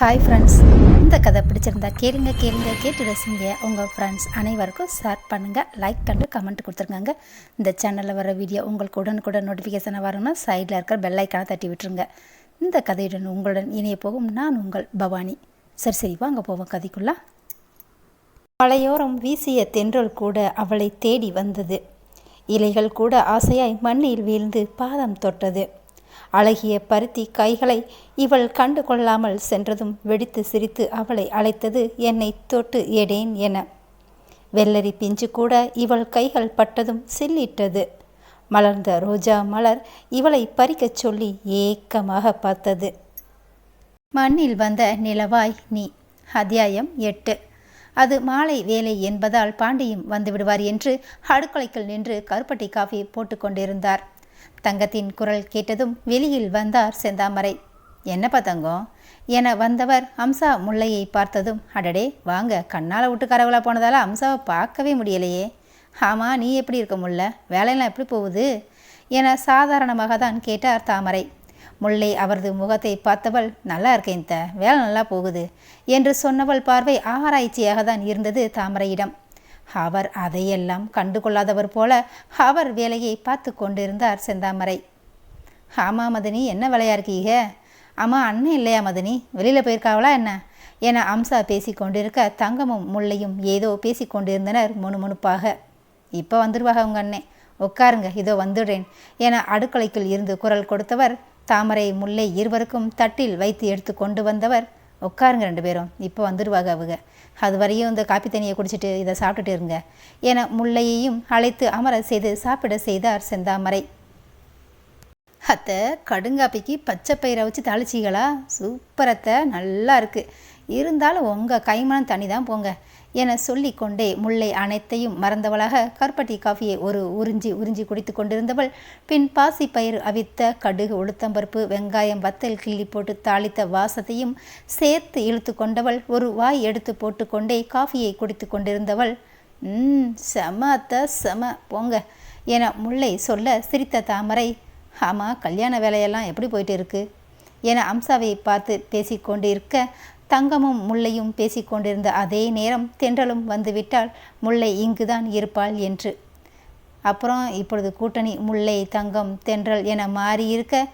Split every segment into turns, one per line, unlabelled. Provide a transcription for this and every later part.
Hi friends இந்த கதை பிடிச்சிருந்தா கேளுங்க கேளுங்க கேட்டு ரசிங்க. உங்கள் ஃப்ரெண்ட்ஸ் அனைவருக்கும் ஷேர் பண்ணுங்கள் லைக் பண்ணி கமெண்ட் கொடுத்துருக்காங்க இந்த சேனலில் வர வீடியோ உங்களுக்கு உடனுக்குடன் நோட்டிஃபிகேஷனை வரணும்னா சைடில் இருக்கிற பெல்லைக்கான தட்டி விட்டுருங்க. இந்த கதையுடன் உங்களுடன் இணைய போகும் நான் உங்கள் பவானி. சரி சரி வாங்க போவோம் கதைக்குள்ளா. மலையோரம் வீசிய தென்றல் கூட அவளை தேடி வந்தது. இலைகள் கூட ஆசையாய் மண்ணில் வீழ்ந்து பாதம் தொட்டது. அழகிய பருத்தி கைகளை இவள் கண்டு கொள்ளாமல் சென்றதும் வெடித்து சிரித்து அவளை அழைத்தது என்னை தொட்டு எடேன் என. வெள்ளரி பிஞ்சு கூட இவள் கைகள் பட்டதும் சில்லிட்டது. மலர்ந்த ரோஜா மலர் இவளை பறிக்கச் சொல்லி ஏக்கமாக பார்த்தது. மண்ணில் வந்த நிலவாய் நீ. அத்தியாயம் எட்டு. அது மாலை வேலை என்பதால் பாண்டியும் வந்து விடுவார் என்று அடுக்கலைக்குள் நின்று கருப்பட்டி காஃபி போட்டுக்கொண்டிருந்தார் தங்கத்தின் குரல் கேட்டதும் வெளியில் வந்தார் செந்தாமரை. என்னப்பா தங்கம்? என வந்தவர் அம்சா முல்லையை பார்த்ததும் அடடே வாங்க கண்ணால் விட்டு கரவலா போனதால் அம்சாவை பார்க்கவே முடியலையே. ஆமாம் நீ எப்படி இருக்க முல்ல? வேலையெல்லாம் எப்படி போகுது? என சாதாரணமாக தான் கேட்டார் தாமரை. முல்லை அவரது முகத்தை பார்த்தவள் நல்லா இருக்கேன் த வேலை நல்லா போகுது என்று சொன்னவள் பார்வை ஆராய்ச்சியாக தான் இருந்தது தாமரையிடம். அவர் அதையெல்லாம் கண்டுகொள்ளாதவர் போல அவர் வேலையை பார்த்து கொண்டிருந்தார் செந்தாமரை. ஆமா மதனி என்ன வேலையாக இருக்கீங்க? ஆமாம் அண்ணன் இல்லையா மதனி? வெளியில் போயிருக்காவளா என்ன? என அம்சா பேசி கொண்டிருக்க தங்கமும் முள்ளையும் ஏதோ பேசி கொண்டிருந்தனர் முணுமுணுப்பாக. இப்போ வந்துடுவாங்க உங்கள் அண்ணன் உட்காருங்க இதோ வந்துடுறேன் என அடுக்கலைக்குள் இருந்து குரல் கொடுத்தவர் தாமரை முல்லை இருவருக்கும் தட்டில் வைத்து எடுத்து கொண்டு வந்தவர் உட்காருங்க ரெண்டு பேரும். இப்போ வந்துடுவாங்க அவங்க. அது வரையும் இந்த காப்பி தண்ணியை குடிச்சிட்டு இதை சாப்பிட்டுட்டு இருங்க. என முல்லையையும் அழைத்து அமர செய்து சாப்பிட செய்தார் செந்தாமரை. அத்தை கடுங்காப்பிக்கு பச்சை பயிரை வச்சு தாளிச்சிகளா சூப்பரத்தை நல்லா இருக்குது இருந்தாலும் உங்கள் கைமணம் தண்ணி தான் போங்க. என சொல்லி கொண்டே முல்லை அனைத்தையும் மறந்தவளாக கருப்பட்டி காஃபியை ஒரு உறிஞ்சி உறிஞ்சி குடித்து கொண்டிருந்தவள் பின் பாசி பயிர் அவித்த கடுகு உளுத்தம்பருப்பு வெங்காயம் வத்தல் கிள்ளி போட்டு தாளித்த வாசத்தையும் சேர்த்து இழுத்து கொண்டவள் ஒரு வாய் எடுத்து போட்டுக்கொண்டே காஃபியை குடித்து கொண்டிருந்தவள் ம் செம அத்த செம. போங்க என முல்லை சொல்ல சிரித்த தாமரை ஆமாம் கல்யாண வேலையெல்லாம் எப்படி போயிட்டு இருக்கு என அம்சாவை பார்த்து பேசிக்கொண்டு இருக்க தங்கமும் முல்லையும் பேசிக்கொண்டிருந்த அதே நேரம் தென்றலும் வந்துவிட்டால் முல்லை இங்குதான் இருப்பாள் என்று. அப்புறம் இப்பொழுது கூட்டணி முல்லை தங்கம் தென்றல் என மாறி இருக்க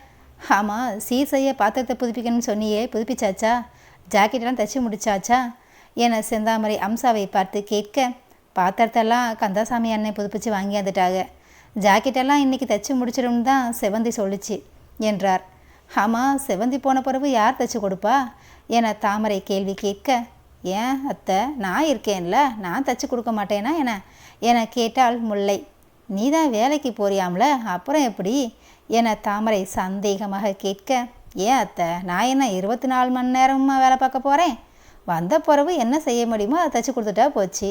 ஆமாம் சீசைய பாத்திரத்தை புதுப்பிக்கணும்னு சொன்னியே புதுப்பிச்சாச்சா? ஜாக்கெட்டெல்லாம் தைச்சி முடிச்சாச்சா? என செந்தாமரை அம்சாவை பார்த்து கேட்க பாத்திரத்தெல்லாம் கந்தாசாமி அண்ணன் புதுப்பிச்சு வாங்கி வந்துட்டாங்க ஜாக்கெட்டெல்லாம் இன்றைக்கி தைச்சி முடிச்சிடும்னு தான் செவந்தி சொல்லிச்சு என்றார். ஆமாம் செவந்தி போன பிறகு யார் தைச்சி கொடுப்பா? என தாமரை கேள்வி கேட்க ஏன் அத்தை நான் இருக்கேன்ல நான் தைச்சி கொடுக்க மாட்டேனா என என கேட்டால் முல்லை. நீ தான் வேலைக்கு போறியாம்ல அப்புறம் எப்படி? என தாமரை சந்தேகமாக கேட்க ஏன் அத்தை நான் என்ன இருபத்தி நாலு மணி நேரமாக வேலை பார்க்க போகிறேன் வந்த பிறகு என்ன செய்ய முடியுமோ அதை தைச்சி கொடுத்துட்டா போச்சு.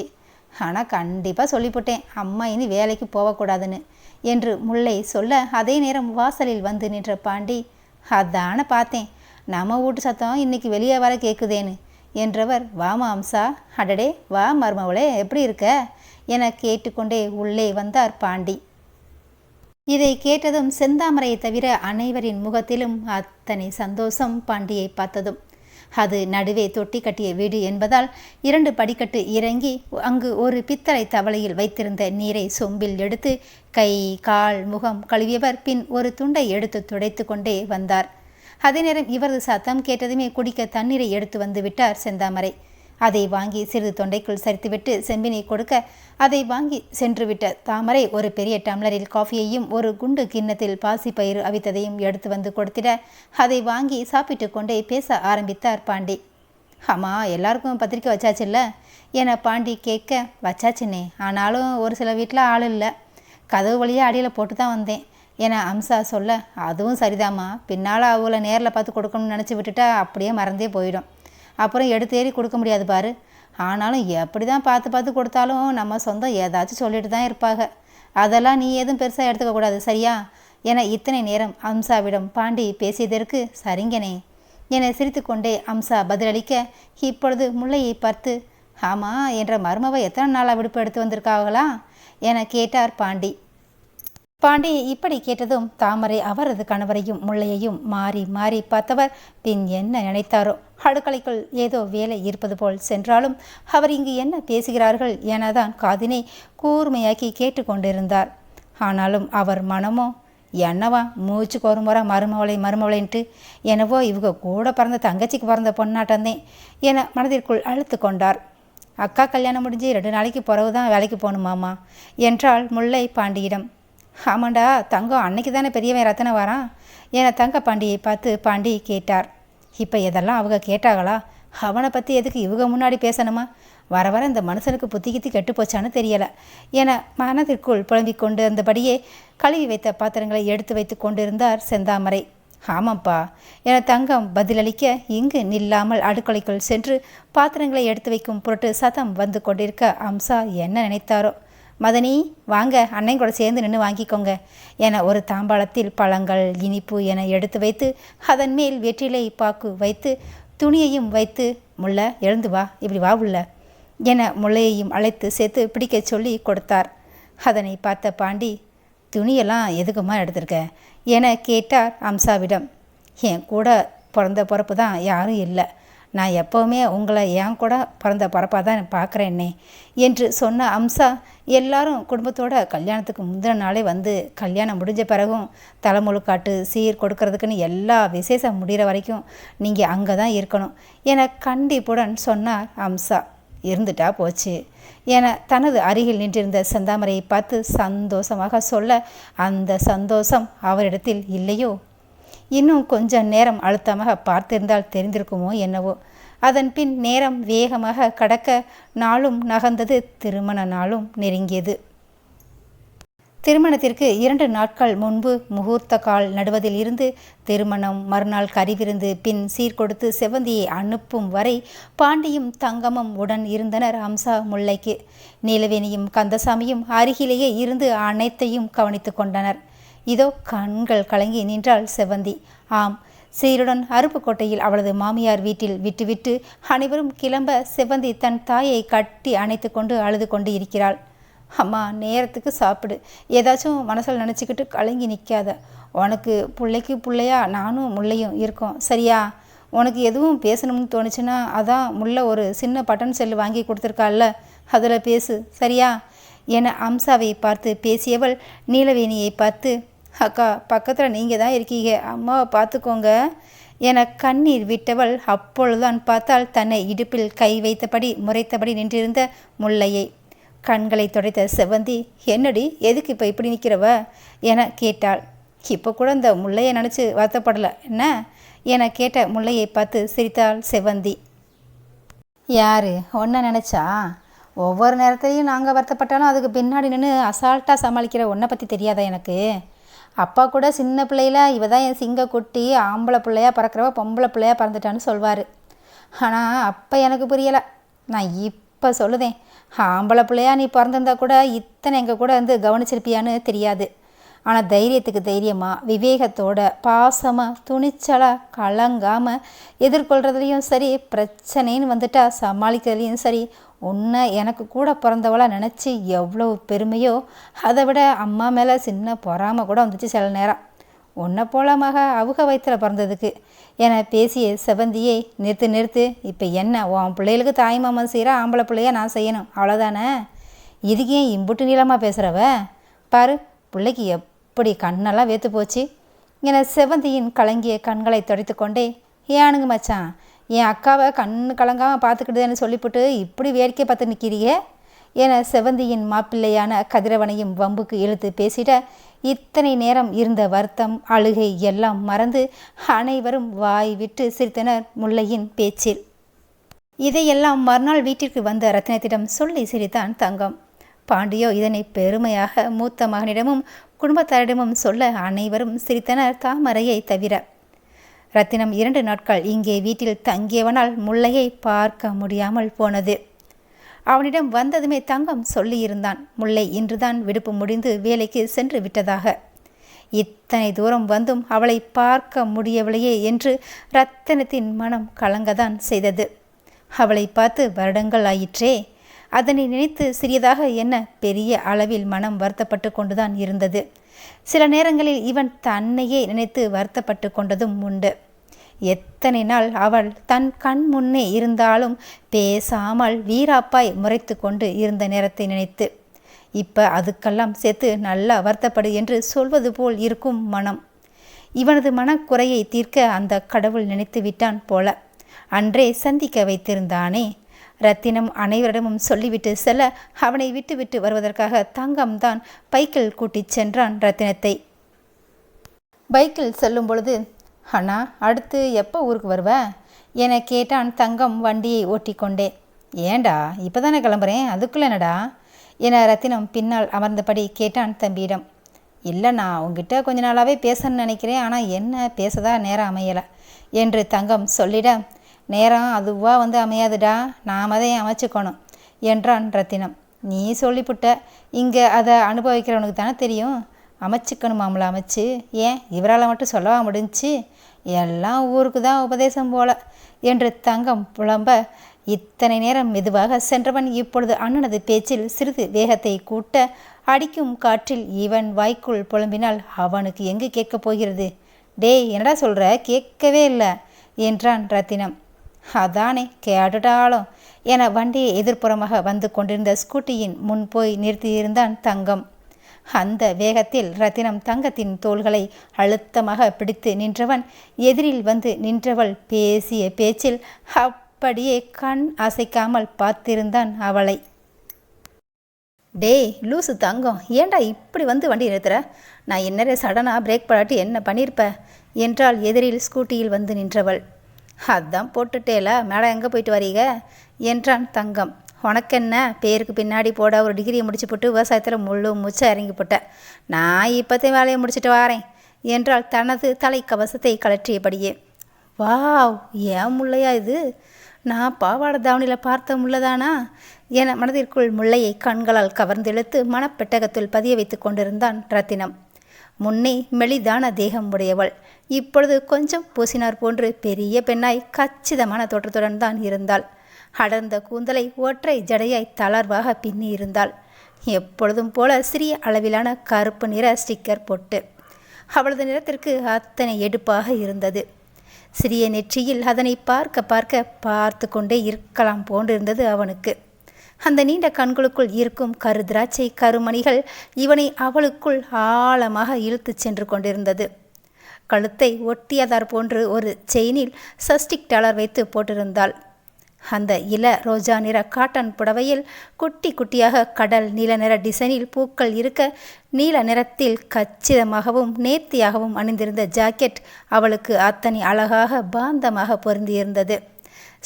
ஆனால் கண்டிப்பாக சொல்லிவிட்டேன் அம்மா இனி வேலைக்கு போகக்கூடாதுன்னு. என்று முல்லை சொல்ல அதே நேரம் வாசலில் வந்து நின்ற பாண்டி அதான பார்த்தேன். நம்ம வீட்டு சத்தம் இன்னைக்கு வெளியே வர கேட்குதேன்னு என்றவர் வாமா அம்சா அடடே வா மருமவளே. எப்படி இருக்க? என கேட்டுக்கொண்டே உள்ளே வந்தார் பாண்டி. இதை கேட்டதும் செந்தாமரையை தவிர அனைவரின் முகத்திலும் அத்தனை சந்தோஷம் பாண்டியை பார்த்ததும். அது நடுவே தொட்டி கட்டிய வீடு என்பதால் இரண்டு படிக்கட்டு இறங்கி அங்கு ஒரு பித்தளை தவளையில் வைத்திருந்த நீரை சொம்பில் எடுத்து கை கால் முகம் கழுவியவர் பின் ஒரு துண்டை எடுத்து துடைத்து கொண்டே வந்தார். அதே நேரம் இவரது சத்தம் கேட்டதுமே குடிக்க தண்ணீரை எடுத்து வந்து விட்டார் செந்தாமரை. அதை வாங்கி சிறிது தொண்டைக்குள் சரித்துவிட்டு செம்பினை கொடுக்க அதை வாங்கி சென்றுவிட்ட தாமரை ஒரு பெரிய டம்ளரில் காஃபியையும் ஒரு குண்டு கிண்ணத்தில் பாசி பயிர் அவித்ததையும் எடுத்து வந்து கொடுத்திட அதை வாங்கி சாப்பிட்டு கொண்டே பேச ஆரம்பித்தார் பாண்டி. ஆமா எல்லாருக்கும் பத்திரிக்கை வச்சாச்சுல்ல? என பாண்டி கேட்க வச்சாச்சுனே ஆனாலும் ஒரு சில வீட்டில் ஆள் இல்லை. கதவு வழியாக அடியில் போட்டு தான் வந்தேன் என அம்சா சொல்ல அதுவும் சரிதாம்மா. பின்னால் அவளை நேரில் பார்த்து கொடுக்கணும்னு நினச்சி விட்டுட்டா அப்படியே மறந்தே போயிடும். அப்புறம் எடுத்து ஏறி கொடுக்க முடியாது பாரு. ஆனாலும் எப்படி தான் பார்த்து பார்த்து கொடுத்தாலும் நம்ம சொந்தம் ஏதாச்சும் சொல்லிட்டு தான் இருப்பாங்க. அதெல்லாம் நீ எதுவும் பெருசாக எடுத்துக்கக்கூடாது சரியா? என இத்தனை நேரம் அம்சாவிடம் பாண்டி பேசியதற்கு சரிங்கனே. என சிரித்துக்கொண்டே அம்சா பதிலளிக்க இப்பொழுது முல்லையை பார்த்து ஆமாம் என்ற மருமவை எத்தனை நாளாக விடுப்பு எடுத்து வந்திருக்காங்களா என கேட்டார் பாண்டி. பாண்டி இப்படி கேட்டதும் தாமரை அவரது கணவரையும் முள்ளையையும் மாறி மாறி பார்த்தவர் பின் என்ன நினைத்தாரோ? அடுக்கலைக்குள் ஏதோ வேலை இருப்பது போல் சென்றாலும் அவர் இங்கு என்ன பேசுகிறார்கள் எனதான் காதினை கூர்மையாக்கி கேட்டுக்கொண்டிருந்தார். ஆனாலும் அவர் மனமோ என்னவா மூச்சுக்கு ஒரு முறை மருமவளை மருமவளைன்ட்டு? என்னவோ இவங்க கூட பிறந்த தங்கச்சிக்கு பிறந்த பொன்னாட்டந்தேன் என மனதிற்குள் அழுத்து கொண்டார். அக்கா கல்யாணம் முடிஞ்சு ரெண்டு நாளைக்கு பிறகு தான் வேலைக்கு போகணுமாமா என்றாள் முல்லை பாண்டியிடம். ஆமாண்டா தங்கம் அன்னைக்கு தானே பெரியவன் ரத்தனை வரான்? என தங்க பாண்டியை பார்த்து பாண்டி கேட்டார். இப்போ இதெல்லாம் அவங்க கேட்டாங்களா அவனை பற்றி எதுக்கு இவங்க முன்னாடி பேசணுமா? வர வர இந்த மனுஷனுக்கு புத்தி கித்தி கெட்டு போச்சான்னு தெரியலை. என மனதிற்குள் புலம்பிக் கொண்டு இருந்தபடியே கழுவி வைத்த பாத்திரங்களை எடுத்து வைத்து கொண்டிருந்தார் செந்தாமரை. ஆமாப்பா என தங்கம் பதிலளிக்க இங்கு நில்லாமல் அடுக்கலைக்குள் சென்று பாத்திரங்களை எடுத்து வைக்கும் பொருட்டு சதம் வந்து கொண்டிருக்க அம்சா என்ன நினைத்தாரோ மதனி வாங்க அண்ணன் கூட சேர்ந்து நின்று வாங்கிக்கோங்க என ஒரு தாம்பாளத்தில் பழங்கள் இனிப்பு என எடுத்து வைத்து அதன் மேல் வெற்றிலை பாக்கு வைத்து துணியையும் வைத்து முள்ள எழுந்து வா இப்படி வா உள்ள என முள்ளையையும் அழைத்து சேர்த்து பிடிக்கச் சொல்லி கொடுத்தார். அதனை பார்த்த பாண்டி துணியெல்லாம் எதுக்குமா எடுத்திருக்க? என கேட்டார் அம்சாவிடம். என் கூட பிறந்த பிறப்பு தான் யாரும் இல்லை. நான் எப்போவுமே உங்களை என் கூட பிறந்த பிறப்பாக தான் பார்க்குறேன்னே என்று சொன்ன அம்சா எல்லாரும் குடும்பத்தோட கல்யாணத்துக்கு முந்தின நாளே வந்து கல்யாணம் முடிஞ்ச பிறகும் தலைமுழுக்காட்டு சீர் கொடுக்கறதுக்குன்னு எல்லா விசேஷம் முடிகிற வரைக்கும் நீங்கள் அங்கே தான் இருக்கணும் என கண்டிப்புடன் சொன்னார் அம்சா. இருந்துட்டா போச்சு என தனது அருகில் நின்றிருந்த செந்தாமரையை பார்த்து சந்தோஷமாக சொல்ல அந்த சந்தோஷம் அவரிடத்தில் இல்லையோ? இன்னும் கொஞ்சம் நேரம் அழுத்தமாக பார்த்திருந்தால் தெரிந்திருக்குமோ என்னவோ. அதன் பின் நேரம் வேகமாக கடக்க நாளும் நகர்ந்தது திருமண நாளும் நெருங்கியது. திருமணத்திற்கு இரண்டு நாட்கள் முன்பு முகூர்த்த கால் நடுவதில் இருந்து திருமணம் மறுநாள் கறிவிருந்து பின் சீர்கொடுத்து செவந்தியை அனுப்பும் வரை பாண்டியும் தங்கமும் உடன் இருந்தனர் அம்சா முல்லைக்கு. நீலவேணியும் கந்தசாமியும் அருகிலேயே இருந்து அனைத்தையும் கவனித்து கொண்டனர். இதோ கண்கள் கலங்கி நின்றாள் செவந்தி ஆம் சீருடன் அருப்புக்கோட்டையில் அவளது மாமியார் வீட்டில் விட்டுவிட்டு அனைவரும் கிளம்ப செவந்தி தன் தாயை கட்டி அணைத்து கொண்டு அழுது கொண்டு இருக்கிறாள். அம்மா நேரத்துக்கு சாப்பிடு. ஏதாச்சும் மனசில் நினச்சிக்கிட்டு கலங்கி நிற்காத உனக்கு பிள்ளைக்கு பிள்ளையா நானும் முள்ளையும் இருக்கோம். சரியா? உனக்கு எதுவும் பேசணும்னு தோணுச்சுன்னா அதான் முல்லை ஒரு சின்ன பட்டன் செல்லு வாங்கி கொடுத்துருக்காள்ல. அதில் பேசு. சரியா? என அம்சாவை பார்த்து பேசியவள் நீலவேணியை பார்த்து அக்கா பக்கத்தில் நீங்கள் தான் இருக்கீங்க. அம்மாவை பார்த்துக்கோங்க. என கண்ணீர் விட்டவள் அப்பொழுதுதான் பார்த்தால் தன்னை இடுப்பில் கை வைத்தபடி முறைத்தபடி நின்றிருந்த முல்லையை. கண்களை துடைத்த செவந்தி என்னடி எதுக்கு இப்போ இப்படி நிற்கிறவ என கேட்டாள். இப்போ கூட இந்த முல்லையை நினச்சி வருத்தப்படலை. என்ன? என கேட்ட முல்லையை பார்த்து சிரித்தாள் செவந்தி யார்? ஒன்றை நினச்சா? ஒவ்வொரு நேரத்தையும் நாங்கள் வருத்தப்பட்டாலும் அதுக்கு பின்னாடி நின்று அசால்ட்டாக சமாளிக்கிற ஒன்றை பற்றி தெரியாதா எனக்கு? அப்பா கூட சின்ன பிள்ளையில இவ தான் என் சிங்க குட்டி ஆம்பளை பிள்ளையா பறக்கிறவ பொம்பளை பிள்ளையா பறந்துட்டான்னு சொல்வார். ஆனால் அப்போ எனக்கு புரியலை. நான் இப்போ சொல்லுதேன். ஆம்பளை பிள்ளையா நீ பிறந்திருந்தா கூட இத்தனை எங்கள் கூட வந்து கவனிச்சிருப்பியான்னு தெரியாது. ஆனால் தைரியத்துக்கு தைரியமாக விவேகத்தோட பாசமாக துணிச்சலாக கலங்காமல் எதிர்கொள்கிறதுலையும் சரி பிரச்சனைன்னு வந்துட்டா சமாளிக்கிறதுலையும் சரி உன்னை எனக்கு கூட பிறந்தவளாக நினச்சி எவ்வளோ பெருமையோ அதை விட அம்மா மேலே சின்ன பொறாமல் கூட வந்துச்சு சில நேரம். உன்னை போல மக அவுக வயிற்றில் பிறந்ததுக்கு. என பேசிய செவந்தியை நிறுத்து நிறுத்து இப்போ என்ன உன் பிள்ளைகளுக்கு தாய் மாமன் செய்கிற ஆம்பளை பிள்ளைய நான் செய்யணும் அவ்வளோதானே இதுக்கு ஏன் இம்புட்டு நீளமாக பேசுகிறவ பாரு பிள்ளைக்கு எப்படி கண்ணெல்லாம் வேத்து போச்சு. என செவந்தியின் கலங்கிய கண்களை துடைத்து கொண்டே ஏனுங்க மச்சான் என் அக்காவை கண்ணு கலங்காமல் பார்த்துக்கிட்டுதுன்னு சொல்லிவிட்டு இப்படி வேடிக்கை பார்த்து நிற்கிறியே என செவந்தியின் மாப்பிள்ளையான கதிரவனையும் வம்புக்கு இழுத்து பேசிட இத்தனை நேரம் இருந்த வருத்தம் அழுகை எல்லாம் மறந்து அனைவரும் வாய் விட்டு சிரித்தனர் முல்லையின் பேச்சில். இதையெல்லாம் மறுநாள் வீட்டிற்கு வந்த ரத்னத்திடம் சொல்லி சிரித்தான் தங்கம். பாண்டியோ இதனை பெருமையாக மூத்த மகனிடமும் குடும்பத்தாரிடமும் சொல்ல அனைவரும் சிரித்தனர் தாமரையை தவிர. ரத்தினம் இரண்டு நாட்கள் இங்கே வீட்டில் தங்கியவனால் முல்லையை பார்க்க முடியாமல் போனது. அவனிடம் வந்ததுமே தங்கம் சொல்லியிருந்தான். முல்லை இன்றுதான் விடுப்பு முடிந்து வேலைக்கு சென்று விட்டதாக. இத்தனை தூரம் வந்தும் அவளை பார்க்க முடியவில்லையே என்று ரத்தனத்தின் மனம் கலங்கதான் செய்தது. அவளை பார்த்து வருடங்கள் ஆயிற்றே அதனை நினைத்து சிறியதாக என்ன பெரிய அளவில் மனம் வருத்தப்பட்டு கொண்டுதான் இருந்தது. சில நேரங்களில் இவன் தன்னையே நினைத்து வருத்தப்பட்டு கொண்டதும் உண்டு. எத்தனை நாள் அவள் தன் கண் முன்னே இருந்தாலும் பேசாமல் வீராப்பாய் முறைத்து கொண்டு இருந்த நேரத்தை நினைத்து. இப்போ அதுக்கெல்லாம் சேர்த்து நல்லா வருத்தப்படு என்று சொல்வது போல் இருக்கும் மனம். இவனது மனக்குறையை தீர்க்க அந்த கடவுள் நினைத்து விட்டான் போல. அன்றே சந்திக்க வைத்திருந்தானே. ரத்தினம் அனைவரிடமும் சொல்லிவிட்டு செல்ல அவனை விட்டுவிட்டு வருவதற்காக தங்கம்தான் பைக்கில் கூட்டிச் சென்றான் ரத்தினத்தை. பைக்கில் செல்லும் பொழுது அண்ணா அடுத்து எப்போ ஊருக்கு வருவ? என கேட்டான் தங்கம் வண்டியை ஓட்டிக்கொண்டே. ஏண்டா இப்போ தானே கிளம்புறேன்? அதுக்குள்ளே என்னடா? என ரத்தினம் பின்னால் அமர்ந்தபடி கேட்டான் தம்பியிடம். இல்லைண்ணா உங்ககிட்ட கொஞ்ச நாளாகவே பேசணும்னு நினைக்கிறேன் ஆனால் என்ன பேசதா நேரம் அமையலை என்று தங்கம் சொல்லிட நேரம் அதுவாக வந்து அமையாதுடா நாம் அதை அமைச்சுக்கணும் என்றான் ரத்தினம். நீ சொல்லிப்புட்ட இங்கே அதை அனுபவிக்கிறவனுக்கு தானே தெரியும்? அமைச்சிக்கணுமாம்ல அமைச்சு. ஏன்? இவரால் மட்டும் சொல்லவா முடிஞ்சுச்சு? எல்லாம் ஊருக்கு தான் உபதேசம் போல. என்று தங்கம் புலம்ப இத்தனை நேரம் மெதுவாக சென்றவன் இப்பொழுது அண்ணனது பேச்சில் சிறிது வேகத்தை கூட்ட அடிக்கும் காற்றில் இவன் வாய்க்குள் புலம்பினால் அவனுக்கு எங்கு கேட்கப் போகிறது? டேய் என்னடா சொல்கிற கேட்கவே இல்லை என்றான் ரத்தினம். அதானே கேட்டுட்டாலும் என வண்டியை எதிர்ப்புறமாக வந்து கொண்டிருந்த ஸ்கூட்டியின் முன் போய் நிறுத்தியிருந்தான் தங்கம். அந்த வேகத்தில் ரத்தினம் தங்கத்தின் தோள்களை அழுத்தமாக பிடித்து நின்றவன் எதிரில் வந்து நின்றவள் பேசிய பேச்சில் அப்படியே கண் அசைக்காமல் பார்த்திருந்தான் அவளை. டேய் லூசு தங்கம் ஏன்டா இப்படி வந்து வண்டி நிறுத்துற? நான் என்னரே சடனாக பிரேக் படாட்டி என்ன பண்ணியிருப்ப என்றால் எதிரில் ஸ்கூட்டியில் வந்து நின்றவள். அதான் போட்டுட்டேல மேடம் எங்கே போயிட்டு வரீங்க? என்றான் தங்கம். உனக்கென்ன? பேருக்கு பின்னாடி போட ஒரு டிகிரியை முடிச்சு போட்டு விவசாயத்தில் முழு முச்சை இறங்கி போட்டேன். நான் இப்போத்தையும் வேலையை முடிச்சுட்டு வாரேன். என்றால் தனது தலைக்கவசத்தை கலற்றியபடியே வாவ் ஏன் முல்லையா இது? நான் பாவாடை தாவணியில் பார்த்த முள்ளதானா என மனதிற்குள் முல்லையை கண்களால் கவர்ந்தெழுத்து மனப்பெட்டகத்தில் பதிய வைத்து கொண்டிருந்தான் ரத்தினம். முன்னே மெலிதான தேகம் உடையவள். இப்பொழுது கொஞ்சம் பூசினார் போன்று பெரிய பெண்ணாய் கச்சிதமான தோற்றத்துடன் தான் இருந்தாள். அடர்ந்த கூந்தலை ஒற்றை ஜடையாய் தளர்வாக பின்னி இருந்தாள் எப்பொழுதும் போல சிறிய அளவிலான கருப்பு நிற ஸ்டிக்கர் போட்டு அவளது நிறத்திற்கு அத்தனை எடுப்பாக இருந்தது. சிறிய நெற்றியில் அதனை பார்க்க பார்க்க பார்த்து கொண்டே இருக்கலாம் போன்றிருந்தது அவனுக்கு. அந்த நீண்ட கண்களுக்குள் இருக்கும் கரு திராட்சை கருமணிகள் இவனை அவளுக்குள் ஆழமாக இழுத்துச் சென்று கொண்டிருந்தது. கழுத்தை ஒட்டியதார் போன்று ஒரு செயினில் சஸ்டிக் டாலர் வைத்து போட்டிருந்தாள். அந்த இள ரோஜா நிற காட்டன் புடவையில் குட்டி குட்டியாக கடல் நீல நிற டிசைனில் பூக்கள் இருக்க நீல நிறத்தில் கச்சிதமாகவும் நேர்த்தியாகவும் அணிந்திருந்த ஜாக்கெட் அவளுக்கு அத்தனை அழகாக பாந்தமாக பொருந்தியிருந்தது.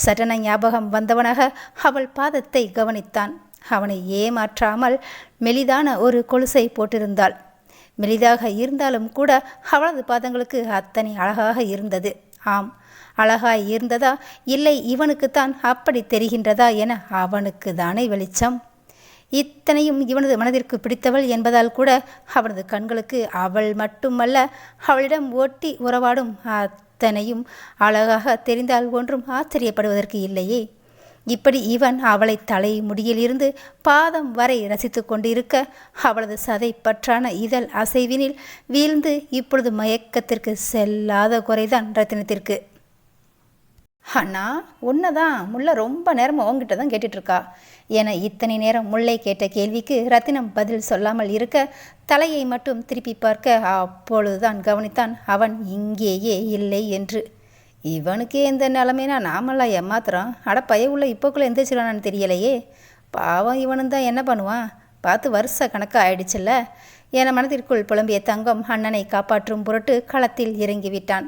சட்டன ஞாபகம் வந்தவனாக அவள் பாதத்தை கவனித்தான். அவனை ஏமாற்றாமல் மெலிதான ஒரு கொலுசை போட்டிருந்தாள். மெலிதாக இருந்தாலும் கூட அவளது பாதங்களுக்கு அத்தனை அழகாக இருந்தது. ஆம் அழகாய் இருந்ததா? இல்லை இவனுக்குத்தான் அப்படி தெரிகின்றதா என அவனுக்கு தானே வெளிச்சம்? இத்தனையும் இவனது மனதிற்கு பிடித்தவள் என்பதால் கூட அவனது கண்களுக்கு அவள் மட்டுமல்ல அவளிடம் ஒட்டி உறவாடும் அத்தனையும் அழகாக தெரிந்தால் ஒன்றும் ஆச்சரியப்படுவதற்கு இல்லையே. இப்படி இவன் அவளை தலை முடியிலிருந்து பாதம் வரை ரசித்து கொண்டிருக்க அவளது சதை பற்றான இதழ் அசைவினில் வீழ்ந்து இப்பொழுது மயக்கத்திற்கு செல்லாத குறைதான் ரத்தினத்திற்கு. அண்ணா உன்னை தான் முல்லை ரொம்ப நேரம் உங்ககிட்ட தான் கேட்டுட்ருக்கா. என இத்தனை நேரம் முல்லை கேட்ட கேள்விக்கு ரத்தினம் பதில் சொல்லாமல் இருக்க தலையை மட்டும் திருப்பி பார்க்க அப்பொழுதுதான் கவனித்தான். அவன் இங்கேயே இல்லை என்று. இவனுக்கே எந்த நிலமைனா நாமெல்லாம் ஏமாத்துறோம். அட பைய உள்ள இப்போக்குள்ளே எந்திரிச்சிடானான்னு தெரியலையே. பாவம் இவனும் தான் என்ன பண்ணுவான்? பார்த்து வருஷ கணக்காக ஆயிடுச்சுல்ல. என மனதிற்குள் புலம்பிய தங்கம் அண்ணனை காப்பாற்றும் பொருட்டு களத்தில் இறங்கிவிட்டான்.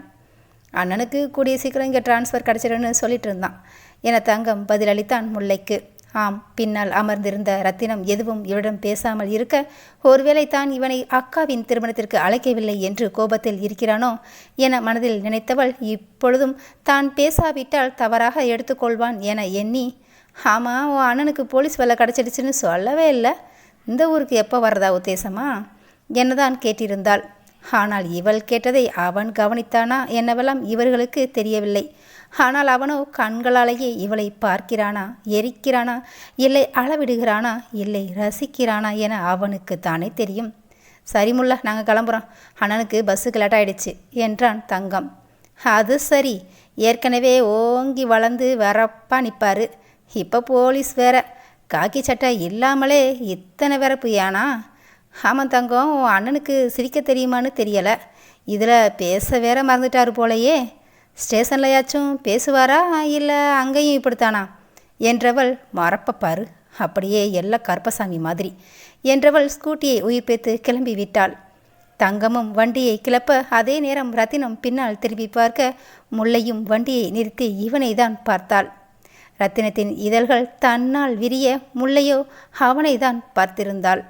அண்ணனுக்கு கூடிய சீக்கிரம் இங்கே டிரான்ஸ்ஃபர் கிடச்சிடுன்னு சொல்லிட்டு இருந்தான். என தங்கம் பதிலளித்தான் முல்லைக்கு. ஆம் பின்னால் அமர்ந்திருந்த ரத்தினம் எதுவும் இவரிடம் பேசாமல் இருக்க ஒருவேளை தான் இவனை அக்காவின் திருமணத்திற்கு அழைக்கவில்லை என்று கோபத்தில் இருக்கிறானோ என மனதில் நினைத்தவள் இப்பொழுதும் தான் பேசாவிட்டால் தவறாக எடுத்துக்கொள்வான் என எண்ணி ஆமாம் உன் அண்ணனுக்கு போலீஸ் வேலை கிடச்சிடுச்சுன்னு சொல்லவே இல்லை. இந்த ஊருக்கு எப்போ வர்றதா உத்தேசமா? என்னதான் கேட்டிருந்தாள். ஆனால் இவள் கேட்டதை அவன் கவனித்தானா என்னவெல்லாம் இவர்களுக்கு தெரியவில்லை. ஆனால் அவனோ கண்களாலேயே இவளை பார்க்கிறானா எரிக்கிறானா இல்லை அளவிடுகிறானா இல்லை ரசிக்கிறானா என அவனுக்கு தானே தெரியும். சரி முல்ல நாங்கள் கிளம்புறோம். அண்ணனுக்கு பஸ்ஸுக்கு லேட் ஆயிடுச்சு என்றான் தங்கம். அது சரி ஏற்கனவே ஓங்கி வளர்ந்து வரப்பா நிற்பார் இப்போ போலீஸ் வேற. காக்கி சட்டை இல்லாமலே இத்தனை வரப்பு ஏனா ஆமாம் தங்கம் உன் அண்ணனுக்கு சிரிக்க தெரியுமான்னு தெரியலை. இதில் பேச வேற மறந்துட்டாரு போலையே. ஸ்டேஷன்லையாச்சும் பேசுவாரா? இல்லை அங்கேயும் இப்படித்தானா? என்றவள் மறப்பப்பாரு அப்படியே எல்லா கருப்பசாமி மாதிரி. என்றவள் ஸ்கூட்டியை உயிர்ப்பேத்து கிளம்பி விட்டாள். தங்கமும் வண்டியை கிளப்ப அதே நேரம் ரத்தினம் பின்னால் திரும்பி பார்க்க முல்லையும் வண்டியை நிறுத்தி இவனை தான் பார்த்தாள். ரத்தினத்தின் இதழ்கள் தன்னால் விரிய முல்லையோ அவனை தான் பார்த்திருந்தாள்.